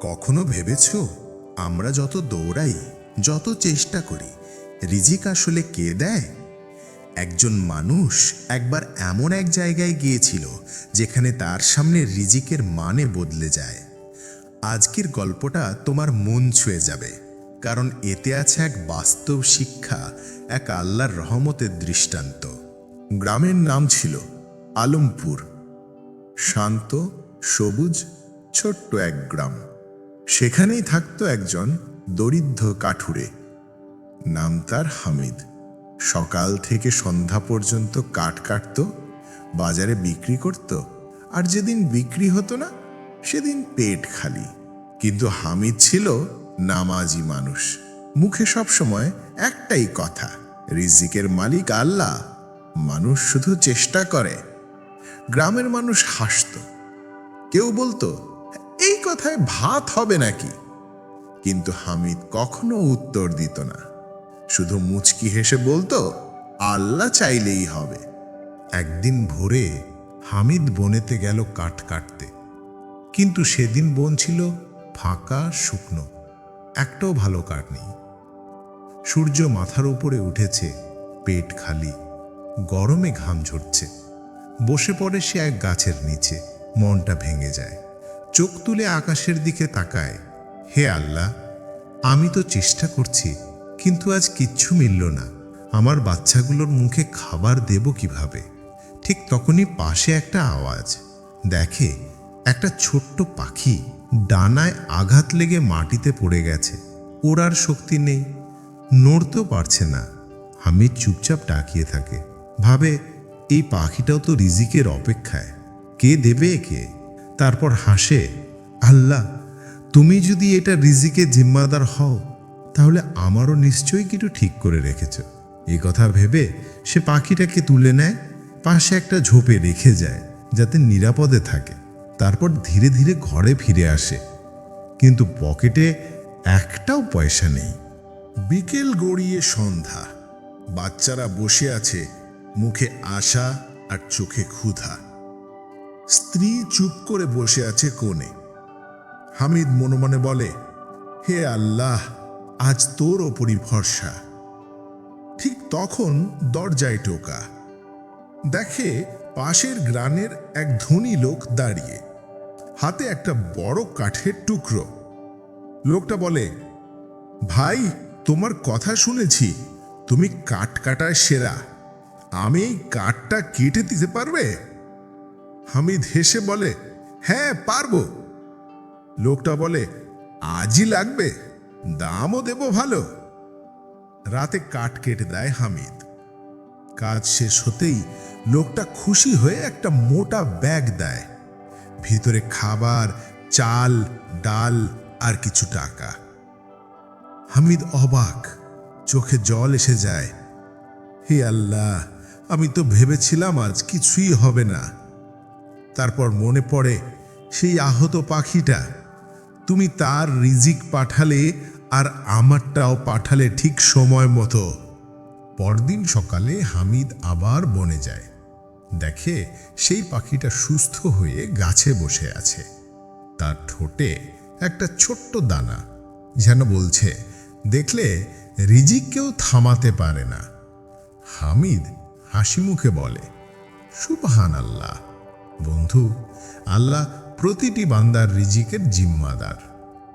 কখনো ভেবেছ? আমরা যত দৌড়াই, যত চেষ্টা করি, রিজিক আসলে কে দেয়? একজন মানুষ একবার এমন এক জায়গায় গিয়েছিল, যেখানে তার সামনে রিজিকের মানে বদলে যায়। আজকের গল্পটা তোমার মন ছুঁয়ে যাবে, কারণ এতে আছে এক বাস্তব শিক্ষা, এক আল্লাহর রহমতের দৃষ্টান্ত। গ্রামের নাম ছিল আলমপুর। শান্ত, সবুজ, ছোট্ট এক গ্রাম। সেখানেই থাকতো একজন দরিদ্র কাঠুরে। নাম তার হামিদ। সকাল থেকে সন্ধ্যা পর্যন্ত কাঠ কাটত, বাজারে বিক্রি করত, আর যেদিন বিক্রি হতো না, সেদিন পেট খালি। কিন্তু হামিদ ছিল নামাজি মানুষ। মুখে সবসময় একটাই কথা, রিজিকের মালিক আল্লাহ, মানুষ শুধু চেষ্টা করে। গ্রামের মানুষ হাসত। কেউ বলতো এই কথায় ভাত হবে নাকি? কিন্তু হামিদ কখনো উত্তর দিত না। শুধু মুচকি হেসে বলতো, আল্লাহ চাইলেই হবে। একদিন ভোরে হামিদ বনেতে গেল কাঠ কাটতে। কিন্তু সেদিন বন ছিল ফাঁকা, শুকনো। একটাও ভালো কাঠ নেই। সূর্য মাথার উপরে উঠেছে, পেট খালি। গরমে ঘাম ঝরছে। বসে পড়ে সে এক গাছের নিচে, মনটা ভেঙে যায়। চোখ তুলে আকাশের দিকে তাকায়। হে আল্লাহ, আমি তো চেষ্টা করছি, কিন্তু আজ কিচ্ছু মিলল না। আমার বাচ্চাগুলোর মুখে খাবার দেব কীভাবে? ঠিক তখনই পাশে একটা আওয়াজ দেখে একটা ছোট্ট পাখি ডানায় আঘাত লেগে মাটিতে পড়ে গেছে। ওড়ার শক্তি নেই, নড়তেও পারছে না। আমি চুপচাপ ডাকিয়ে থাকে, ভাবে, এই পাখিটাও তো রিজিকের অপেক্ষায়। কে দেবে একে? তারপর হাসে, আল্লাহ, তুমি যদি এটা রিজিকে জিম্মাদার হও, তাহলে আমারও নিশ্চয়ই কিছু ঠিক করে রেখেছ। এই কথা ভেবে সে পাখিটাকে তুলে নেয়, পাশে একটা ঝোপে রেখে যায়, যাতে নিরাপদে থাকে। তারপর ধীরে ধীরে ঘরে ফিরে আসে। কিন্তু পকেটে একটাও পয়সা নেই। বিকেল গড়িয়ে সন্ধ্যা। বাচ্চারা বসে আছে, মুখে আশা আর চোখে ক্ষুধা। স্ত্রী চুপ করে বসে আছে কোণে। হামিদ মনে বলে, হে আল্লাহ, আজ তোর ওপরই ভরসা। ঠিক তখন দরজায় টোকা। দেখে পাশের গ্রানের এক ধনী লোক দাঁড়িয়ে, হাতে একটা বড় কাঠের টুকরো। লোকটা বলে, ভাই, তোমার কথা শুনেছি, তুমি কাঠ কাটায় সেরা। আমি এই কাঠটা কেটে দিতে পারবে? হামিদ হেসে বলে হ্যাঁ পারব। লোকটা বলে, আজই লাগবে, দামও দেব ভালো। রাতে কাঠ কেটে দেয় হামিদ। কাজ শেষ হতেই লোকটা খুশি হয়ে একটা মোটা ব্যাগ দেয়। ভিতরে খাবার, চাল, ডাল আর কিছু টাকা। হামিদ অবাক, চোখে জল এসে যায়। হে আল্লাহ, আমি তো ভেবেছিলাম আজ কিছুই হবে না। তারপর মনে পড়ে সেই আহত পাখিটা। তুমি তার রিজিক পাঠালে আর আমারটাও পাঠালে ঠিক সময় মতো। পরদিন সকালে হামিদ আবার বনে যায়। দেখে সেই পাখিটা সুস্থ হয়ে গাছে বসে আছে। তার ঠোঁটে একটা ছোট্ট দানা যেন বলছে, দেখলে রিজিক কেউ থামাতে পারে না। হামিদ হাসি মুখে বলে সুবহান আল্লাহ বন্ধু, আল্লাহ প্রতিটি বান্দার রিজিকের জিম্মাদার।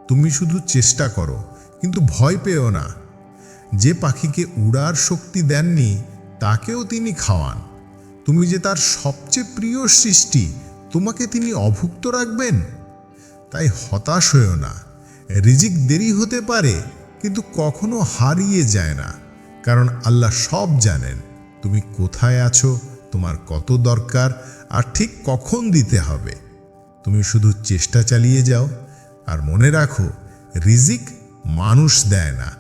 তুমি শুধু চেষ্টা করো, কিন্তু ভয় পেও না। যে পাখিকে উড়ার শক্তি দেননি, তাকেও তিনি খাওয়ান। তুমি যে তার সবচেয়ে প্রিয় সৃষ্টি, তোমাকে তিনি অভুক্ত রাখবেন? তাই হতাশ হয়েও না। রিজিক দেরি হতে পারে, কিন্তু কখনো হারিয়ে যায় না। কারণ আল্লাহ সব জানেন। তুমি কোথায় আছো তোমার কত দরকার আর ঠিক কখন দিতে হবে? তুমি শুধু চেষ্টা চালিয়ে যাও। আর মনে রাখো, রিজিক মানুষ দেয় না।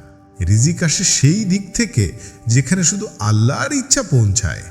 রিজিক আসে সেই দিক থেকে যেখানে শুধু আল্লাহর ইচ্ছা পৌঁছায়।